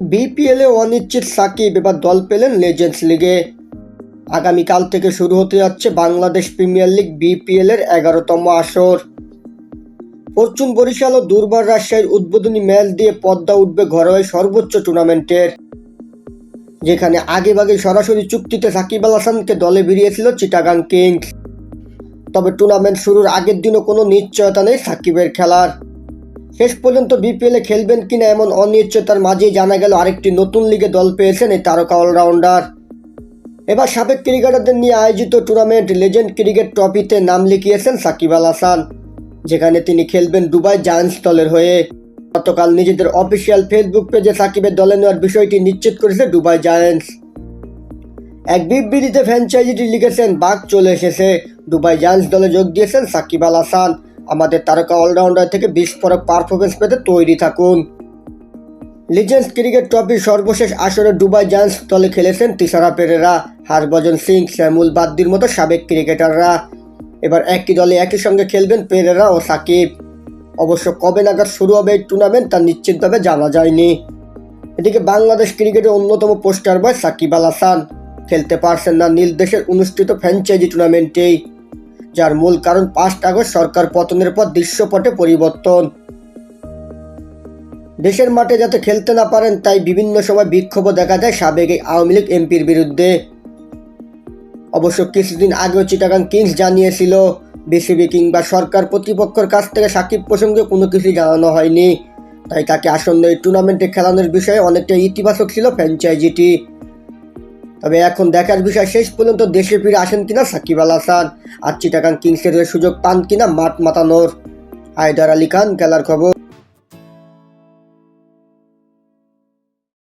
BPL অনিশ্চিত সাকিব এবার দল পেলেন লেজেন্ডস লিগে। আগামীকাল থেকে শুরু হতে যাচ্ছে বাংলাদেশ প্রিমিয়ার লিগ বিপিএল এর এগারোতম আসর। ফরচুন বরিশাল ও দুর্বার রাজশাহীর উদ্বোধনী ম্যাচ দিয়ে পদ্মা উঠবে ঘরোয়া সর্বোচ্চ টুর্নামেন্টের। যেখানে আগেভাগে সরাসরি চুক্তিতে সাকিব আল হাসানকে দলে বেরিয়েছিল চিটাগাং কিংস। তবে টুর্নামেন্ট শুরুর আগের দিনও কোনো নিশ্চয়তা নেই সাকিবের খেলার। শেষ পর্যন্ত বিপিএলে খেলবেন কিনা এমন অনিশ্চয়তার মাঝেই জানা গেল আরেকটি নতুন লিগে দল পেয়েছেন এই তারকা অলরাউন্ডার। এবার সাবেক ক্রিকেটারদের নিয়ে আয়োজিত টুর্নামেন্ট লেজেন্ড ক্রিকেট ট্রফিতে নাম লিখিয়েছেন সাকিব আল হাসান, যেখানে তিনি খেলবেন দুবাই জায়ান্টস দলের হয়ে। গতকাল নিজেদের অফিসিয়াল ফেসবুক পেজে সাকিবের দলে নেওয়ার বিষয়টি নিশ্চিত করেছে দুবাই জায়ান্টস। এক বিবৃতিতে ফ্র্যাঞ্চাইজিটি লিখেছেন, বাঘ চলে এসেছে। দুবাই জায়ান্টস দলে যোগ দিয়েছেন সাকিব আল হাসান। আমাদের তারকা অলরাউন্ডার থেকে বিস্ফোরক পারফরমেন্স পেতে তৈরি থাকুন। লিজেন্ডস ক্রিকেট ট্রফির সর্বশেষ আসরে দুবাই জায়ান্টস দলে খেলেছেন তিসারা পেরেরা, হরভজন সিং, শ্যামুল বাদ্দির মতো সাবেক ক্রিকেটাররা। এবার একই দলে একই সঙ্গে খেলবেন পেরেরা ও সাকিব। অবশ্য কবে নাগাদ শুরু হবে এই টুর্নামেন্ট তা নিশ্চিতভাবে জানা যায়নি। এদিকে বাংলাদেশ ক্রিকেটের অন্যতম পোস্টার বয় সাকিব আল হাসান। খেলতে পারছেন না নীল দেশের অনুষ্ঠিত ফ্র্যাঞ্চাইজি টুর্নামেন্টেই যার মূল কারণ পাঁচ আগস্ট সরকার পতনের পর দৃশ্যপটে পরিবর্তন। দেশের মাঠে যাতে খেলতে না পারেন, তাই বিভিন্ন সময় বিক্ষোভ দেখা যায় সাবেক আওয়ামী লীগ এমপির বিরুদ্ধে। অবশ্য কিছুদিন আগেও চিটাগাং কিংস জানিয়েছিল, বিসিবি কিংবা সরকার কর্তৃপক্ষের কাছ থেকে সাকিব প্রসঙ্গে কোনো কিছু জানানো হয়নি। তাই তাকে আসন্ন এই টুর্নামেন্টে খেলানোর বিষয়ে অনেকটা ইতিবাচক ছিল ফ্র্যাঞ্চাইজিটি। তবে এখন দেখার বিষয় শেষ পর্যন্ত দেশে ফিরে আসেন কিনা সাকিব আল হাসান। আর চিটাগাং কিংসের সুযোগ পান কিনা মাঠ মাতানোর। হায়দার আলী খান, খেলার খবর।